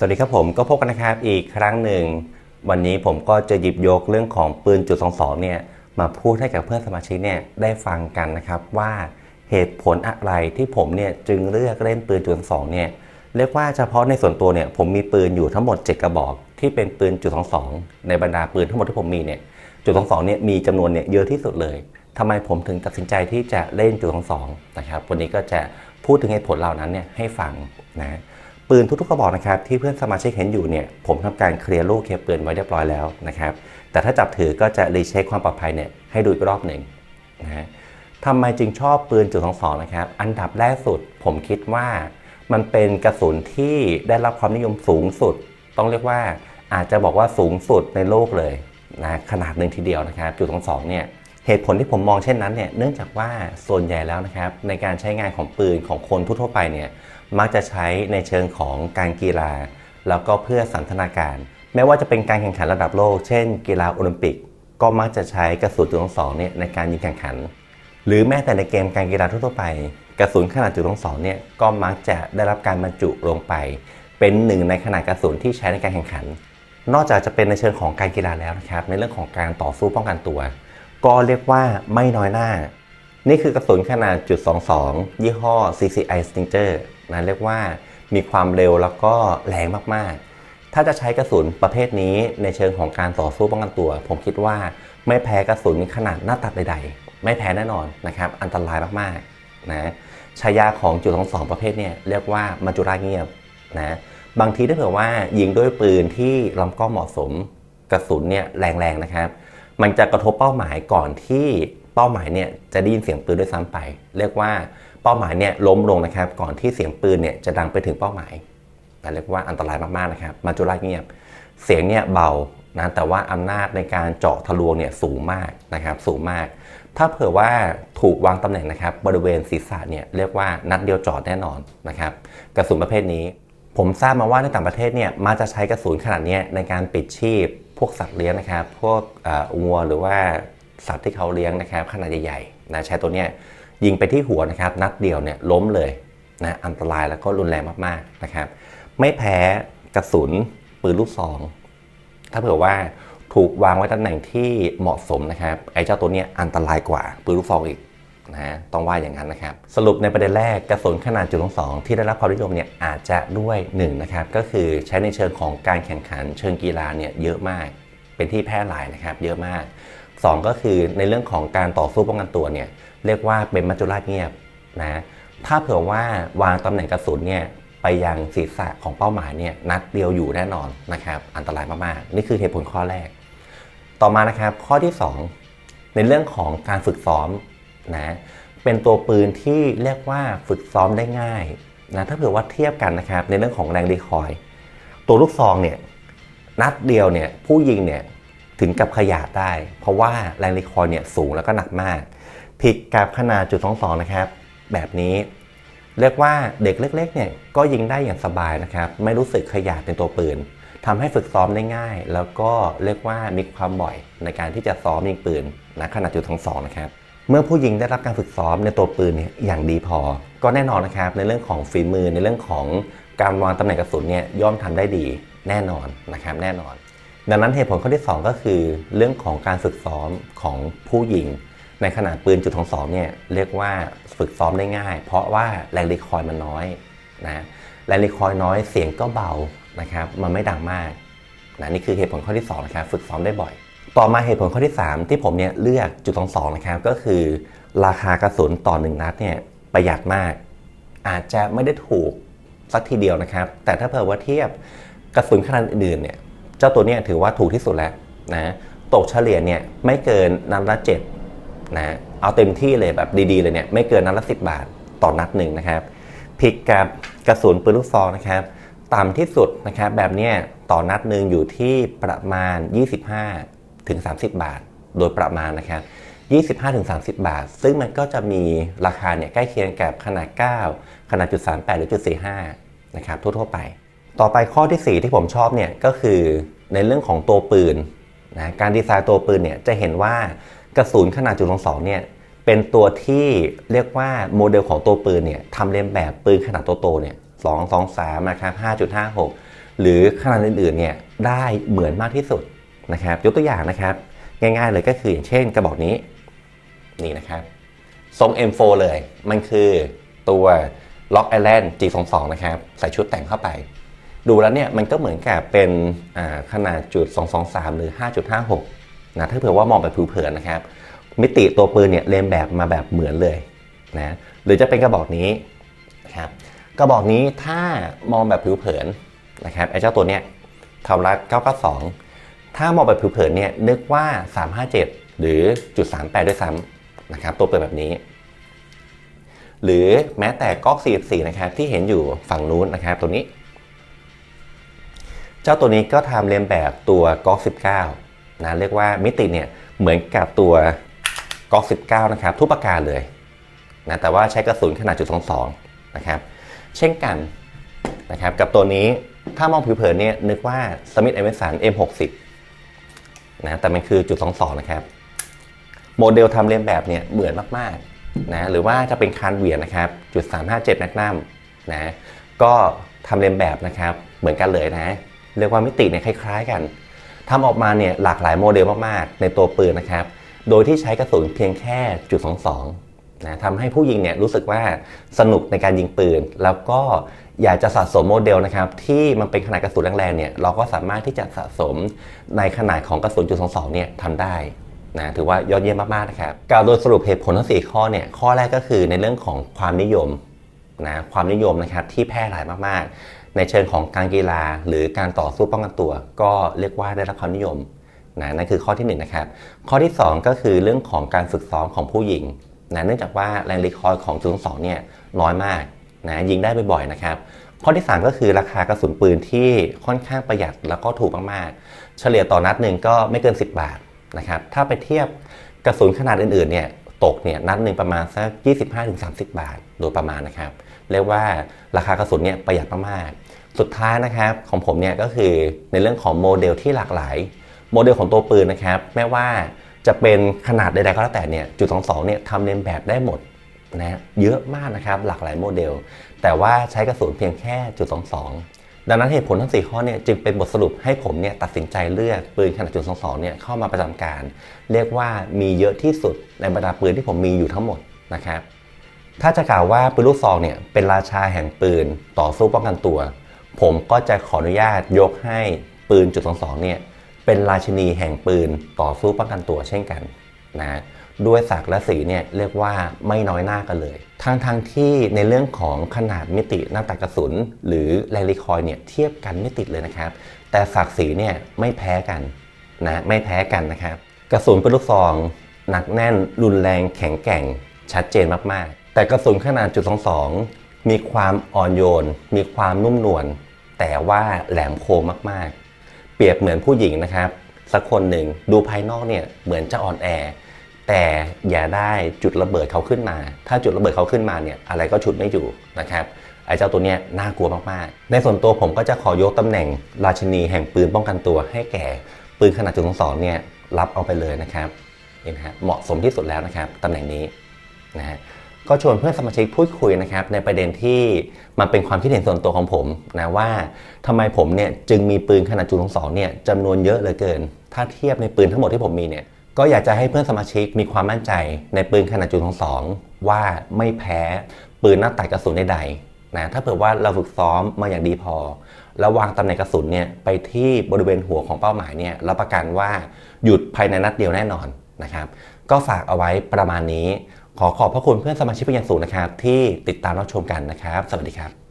สวัสดีครับผมก็พบกันนะครับอีกครั้งหนึ่ง วันนี้ผมก็จะหยิบยกเรื่องของปืนจุด22เนี่ยมาพูดให้กับเพื่อนสมาชิกเนี่ยได้ฟังกันนะครับว่าเหตุผลอะไรที่ผมเนี่ยจึงเลือกเล่นปืนจุด22เนี่ยเรียกว่าเฉพาะในส่วนตัวเนี่ยผมมีปืนอยู่ทั้งหมด 7 กระบอก ที่เป็นปืนจุด22ในบรรดาปืนทั้งหมดที่ผมมีเนี่ยจุด22เนี่ยมีจำนวนเนี่ยเยอะที่สุดเลยทำไมผมถึงตัดสินใจที่จะเล่นจุด22นะครับวันนี้ก็จะพูดถึงเหตุผลเหล่านั้นเนี่ยให้ฟังนะ ปืนทุกๆกระบอกนะครับที่เพื่อนสมาชิกเห็นอยู่เนี่ยผมทำการเคลียร์ลูกเคลียร์ปืนไว้เรียบร้อยแล้วนะครับแต่ถ้าจับถือก็จะรีเช็คความปลอดภัยเนี่ยให้ดูอีกรอบหนึ่งนะฮะทำไมจึงชอบปืนจุดสองสองนะครับ อันดับแรกสุดผมคิดว่ามันเป็นกระสุนที่ได้รับความนิยมสูงสุด ต้องเรียกว่าอาจจะบอกว่าสูงสุดในโลกเลยนะขนาดหนึ่งทีเดียวนะครับจุดสองสองเนี่ย เหตุผลที่ผมมองเช่นนั้นเนี่ยเนื่องจากว่าส่วนใหญ่แล้วนะครับในการใช้งานของปืนของคนทั่วไปเนี่ยมักจะใช้ในเชิงของการกีฬา แล้วก็เพื่อสันทนาการไม่ว่าจะเป็นการแข่งขันระดับโลก เช่น กีฬาโอลิมปิก ก็มักจะใช้กระสุนจุดสองเนี่ยในการยิงแข่งขัน หรือแม้แต่ในเกมการกีฬาทั่วไป กระสุนขนาดจุดสองเนี่ยก็มักจะได้รับการบรรจุลงไป เป็นหนึ่งในขนาดกระสุนที่ใช้ในการแข่งขัน นอกจากจะเป็นในเชิงของการกีฬาแล้วนะครับในเรื่องของการต่อสู้ป้องกันตัว ก็เรียกว่าไม่น้อยหน้า นี่คือกระสุนขนาดจุด22 ยี่ห้อ CCI Stinger นะเรียกว่ามีความเร็วแล้วก็แรงมากๆ ถ้าจะใช้กระสุนประเภทนี้ในเชิงของการต่อสู้ป้องกันตัว ผมคิดว่าไม่แพ้กระสุนขนาดหน้าตัดใดๆ ไม่แพ้แน่นอนนะครับ อันตรายมากๆนะฉายาของจุด22ประเภทเนี่ยเรียกว่ามัจจุราเงียบนะบางทีถ้าเผื่อว่ายิงด้วยปืนที่ลำกล้องเหมาะสมกระสุนเนี่ยแรงๆนะครับ มันจะกระทบเป้าหมายก่อนที่เป้าหมายเนี่ยจะได้ยินเสียงปืนด้วยซ้ำไป เรียกว่าเป้าหมายเนี่ยล้มลงนะครับ ก่อนที่เสียงปืนเนี่ยจะดังไปถึงเป้าหมายเรียกว่าอันตรายมากๆนะครับมาจุราเงียบ เสียงเนี่ยเบานะแต่ว่าอำนาจในการเจาะทะลวงเนี่ยสูงมากนะครับ สูงมาก ถ้าเผื่อว่าถูกวางตำแหน่งนะครับ บริเวณศีรษะเนี่ยเรียกว่านัดเดียวจอดแน่นอนนะครับ กระสุนประเภทนี้ ผมทราบมาว่าในต่างประเทศเนี่ยมาจะใช้กระสุนขนาดนี้ในการปิดชีพ พวกสัตว์เลี้ยงนะครับ พวกวัวหรือว่าสัตว์ที่เขาเลี้ยงนะครับขนาดใหญ่ๆนะใช้ตัวเนี้ยยิงไปที่หัวนะครับ นัดเดียวเนี่ยล้มเลยนะอันตรายแล้วก็รุนแรงมากๆนะครับ ไม่แพ้กระสุนปืนลูกซอง ถ้าเผื่อว่าถูกวางไว้ตำแหน่งที่เหมาะสมนะครับไอ้เจ้าตัวเนี้ยอันตรายกว่าปืนลูกซองอีก นะฮะต้องว่าอย่างนั้นนะครับ สรุปในประเด็นแรกกระสุนขนาดจุดสองที่ได้รับความนิยมเนี่ยอาจจะด้วย1นนะครับก็คือใช้ในเชิงของการแข่งขันเชิงกีฬาเนี่ยเยอะมาก เป็นที่แพร่หลายนะครับเยอะมาก 2 ก็คือในเรื่องของการต่อสู้ป้องกันตัวเนี่ยเรียกว่าเป็นมัจจุราชเงียบนะถ้าเผื่อว่าวางตำแหน่งกระสุนเนี่ยไปยังศีรษะของเป้าหมายเนี่ยนัดเดียวอยู่แน่นอนนะครับอันตรายมากๆ นี่คือเหตุผลข้อแรก ต่อมานะครับข้อที่ 2 ในเรื่องของการฝึกซ้อม นะเป็นตัวปืนที่เรียกว่าฝึกซ้อมได้ง่ายนะถ้าเผื่อว่าเทียบกันนะครับในเรื่องของแรงดีคอย ตัวลูกซองเนี่ยนัดเดียวเนี่ยผู้ยิงเนี่ยถึงกับขยาดได้ เพราะว่าแรงดีคอยเนี่ยสูงแล้วก็หนักมากผิดกับขนาดจุดสองสองนะครับ แบบนี้ เรียกว่าเด็กเล็กๆเนี่ยก็ยิงได้อย่างสบายนะครับ ไม่รู้สึกขยาดในตัวปืนทำให้ฝึกซ้อมได้ง่าย แล้วก็เรียกว่ามีความบ่อยในการที่จะซ้อมยิงปืนนะขนาดจุดสองสองนะครับ เมื่อผู้ยิงได้รับการฝึกซ้อมในตัวปืนเนี่ยอย่างดีพอ ก็แน่นอนนะครับในเรื่องของฝีมือในเรื่องของการวางตำแหน่งกระสุนเนี่ยย่อมทำได้ดีแน่นอนนะครับแน่นอน ดังนั้นเหตุผลข้อที่ 2 ก็คือเรื่องของการฝึกซ้อมของผู้ยิง ในขนาดปืนจุดสองเนี่ยเรียกว่าฝึกซ้อมได้ง่าย เพราะว่าแรงรีคอยมันน้อยนะแรงรีคอยน้อยเสียงก็เบานะครับมันไม่ดังมากนะนี่คือเหตุผลข้อที่2นะครับฝึกซ้อมได้บ่อย ต่อมาเหตุผลข้อที่ 3 ที่ผมเนี่ยเลือกจุดสองสองนะครับก็คือ ราคากระสุนต่อหนึ่งนัดเนี่ยประหยัดมาก อาจจะไม่ได้ถูกสักทีเดียวนะครับ แต่ถ้าเผื่อว่าเทียบกระสุนขนาดอื่นเนี่ยเจ้าตัวเนี้ถือว่าถูกที่สุดแล้วนะตกเฉลี่ยเนี่ยไม่เกินนัดละเจ็ดนะเอาเต็มที่เลยแบบดีๆเลยเนี่ยไม่เกินนัดละสิบบาทต่อนัดหนึ่งนะครับผิดกับกระสุนปืนลูกซองนะครับต่ำที่สุดนะครับแบบนี้ต่อนัดหนึ่งอยู่ที่ประมาณ 25 ถึง 30 บาท โดยประมาณนะครับ25ถึง30 บาท ซึ่งมันก็จะมีราคาเนี่ยใกล้เคียงกับขนาด 9 ขนาดจุด38หรือจุด45นะครับทั่วๆไป ต่อไปข้อที่ 4 ที่ผมชอบเนี่ยก็คือในเรื่องของตัวปืนนะการดีไซน์ตัวปืนเนี่ยจะเห็นว่ากระสุนขนาดจุด22เนี่ยเป็นตัวที่เรียกว่าโมเดลของตัวปืนเนี่ยทำเลียนแบบปืนขนาดโตๆเนี่ย2 2 3นะครับ5.56หรือขนาดอื่นๆเนี่ยได้เหมือนมากที่สุด นะครับ ยกตัวอย่างนะครับ ง่ายๆเลยก็คืออย่างเช่นกระบอกนี้นี่นะครับทรง M4 เลย มันคือตัว Lock Island G22 นะครับ ใส่ชุดแต่งเข้าไป ดูแล้วเนี่ยมันก็เหมือนกับเป็นขนาดจุด 223 หรือ 5.56 นะถ้าเผื่อว่ามองแบบผิวเผินนะครับ มิติตัวปืนเนี่ยเรียนแบบมาแบบเหมือนเลยนะหรือจะเป็นกระบอกนี้นะครับกระบอกนี้ถ้ามองแบบผิวเผินนะครับไอ้เจ้าตัวเนี้ยทำรัด992 ถ้ามองแบบผิวเผินเนี่ยนึกว่า 357 หรือจุด38 ด้วยซ้ำนะครับตัวเปืนแบบนี้ หรือแม้แต่ก๊อก 44 นะครับที่เห็นอยู่ฝั่งนู้นนะครับตัวนี้ เจ้าตัวนี้ก็ทำเรียนแบบตัวก๊อก 19 นะเรียกว่ามิติเนี่ยเหมือนกับตัวก๊อก 19 นะครับทุกประการเลยนะแต่ว่าใช้กระสุนขนาดจุด22 นะครับเช่นกันนะครับกับตัวนี้ถ้ามองผิวเผินเนี่ยนึกว่า Smith Wesson M60 นะแต่มันคือจุด22นะครับ โมเดลทำเรียนแบบเนี่ยเหมือนมากๆนะหรือว่าจะเป็นคานเหวียนนะครับจุด357แมกนัมนะก็ทำเรียนแบบนะครับเหมือนกันเลยนะเรียกว่ามิติเนี่ยคล้าย ๆ กันทำออกมาเนี่ยหลากหลายโมเดลมากๆ ในตัวปืนนะครับ โดยที่ใช้กระสุนเพียงแค่จุด22 นะทำให้ผู้ยิงเนี่ยรู้สึกว่าสนุกในการยิงปืน แล้วก็อยากจะสะสมโมเดลนะครับที่มันเป็นขนาดกระสุนแรงๆเนี่ยเราก็สามารถที่จะสะสมในขนาดของกระสุนจุด22เนี่ยทำได้นะถือว่ายอดเยี่ยมมากๆนะครับกล่าวโดยสรุปเหตุผลทั้ง4ข้อเนี่ยข้อแรกก็คือในเรื่องของความนิยมนะความนิยมนะครับที่แพร่หลายมากๆ ในเชิงของการกีฬาหรือการต่อสู้ป้องกันตัว ก็เรียกว่าได้รับความนิยมนะนั่นคือข้อที่1นงนะครับข้อที่ 2 ก็คือเรื่องของการฝึกซ้อมของผู้หญิง นะเนื่องจากว่าแรงรีคอยล์ของจุดสองเนี่ยน้อยมากนะยิงได้บ่อยๆนะครับข้อที่ 3 ก็คือราคากระสุนปืนที่ค่อนข้างประหยัดแล้วก็ถูกมากๆ เฉลี่ยต่อนัดหนึ่งก็ไม่เกิน 10 บาทนะครับถ้าไปเทียบกระสุนขนาดอื่นๆเนี่ยตกเนี่ยนัดหนึ่งประมาณสัก 25-30 บาท โดยประมาณนะครับเรียกว่าราคากระสุนเนี่ยประหยัดมากๆ สุดท้ายนะครับของผมเนี่ยก็คือในเรื่องของโมเดลที่หลากหลาย โมเดลของตัวปืนนะครับแม้ว่า จะเป็นขนาดใดๆก็แล้วแต่เนี่ยจุด22เนี่ยทำเลียนแบบได้หมดนะเยอะมากนะครับหลากหลายโมเดล แต่ว่าใช้กระสุนเพียงแค่จุด22ดังนั้นเหตุผลทั้ง 4 ข้อเนี่ยจึงเป็นบทสรุปให้ผมเนี่ยตัดสินใจเลือกปืนขนาดจุด22เนี่ยเข้ามาประจำการ เรียกว่ามีเยอะที่สุดในบรรดาปืนที่ผมมีอยู่ทั้งหมดนะครับถ้าจะกล่าวว่าปืนลูกซองเนี่ยเป็นราชาแห่งปืนต่อสู้ป้องกันตัว ผมก็จะขออนุญาตยกให้ปืนจุด22เนี่ย เป็นราชินีแห่งปืนต่อสู้ป้องกันตัวเช่นกันนะด้วยศักดิ์และสีเนี่ยเรียกว่าไม่น้อยหน้ากันเลย ทั้งทางที่ในเรื่องของขนาดมิติหน้าตัดกระสุน หรือแรงรีคอยเนี่ยเทียบกันไม่ติดเลยนะครับ แต่ศักดิ์ศรีเนี่ยไม่แพ้กันนะไม่แพ้กันนะครับ กระสุนปืนลูกซอง หนักแน่น รุนแรงแข็งแกร่ง ชัดเจนมากๆ แต่กระสุนขนาดจุด22มีความอ่อนโยน มีความนุ่มนวลแต่ว่าแหลมคมมากๆ เปรียบเหมือนผู้หญิงนะครับ สักคนหนึ่งดูภายนอกเนี่ยเหมือนจะอ่อนแอ แต่อย่าได้จุดระเบิดเขาขึ้นมา ถ้าจุดระเบิดเขาขึ้นมาเนี่ยอะไรก็ฉุดไม่อยู่นะครับไอ้เจ้าตัวเนี้ยน่ากลัวมากๆ ในส่วนตัวผมก็จะขอยกตำแหน่งราชินีแห่งปืนป้องกันตัวให้แก่ปืนขนาดจุดสองเนี่ยรับเอาไปเลยนะครับนี่นะฮะเหมาะสมที่สุดแล้วนะครับตำแหน่งนี้นะฮะ ก็ชวนเพื่อนสมาชิกพูดคุยนะครับในประเด็นที่มันเป็นความคิดเห็นส่วนตัวของผมนะว่าทำไมผมเนี่ยจึงมีปืนขนาดจุดสองเนี่ยจำนวนเยอะเหลือเกิน ถ้าเทียบในปืนทั้งหมดที่ผมมีเนี่ยก็อยากจะให้เพื่อนสมาชิกมีความมั่นใจในปืนขนาดจุดสองว่าไม่แพ้ปืนหน้าตัดกระสุนใดๆนะถ้าเผื่อว่าเราฝึกซ้อมมาอย่างดีพอแล้ววางตำแหน่งกระสุนเนี่ยไปที่บริเวณหัวของเป้าหมายเนี่ยรับประกันว่าหยุดภายในนัดเดียวแน่นอนนะครับ ก็ฝากเอาไว้ประมาณนี้ ขอขอบพระคุณเพื่อนสมาชิกเป็นอย่างสูงนะครับ ที่ติดตามรับชมกันนะครับ สวัสดีครับ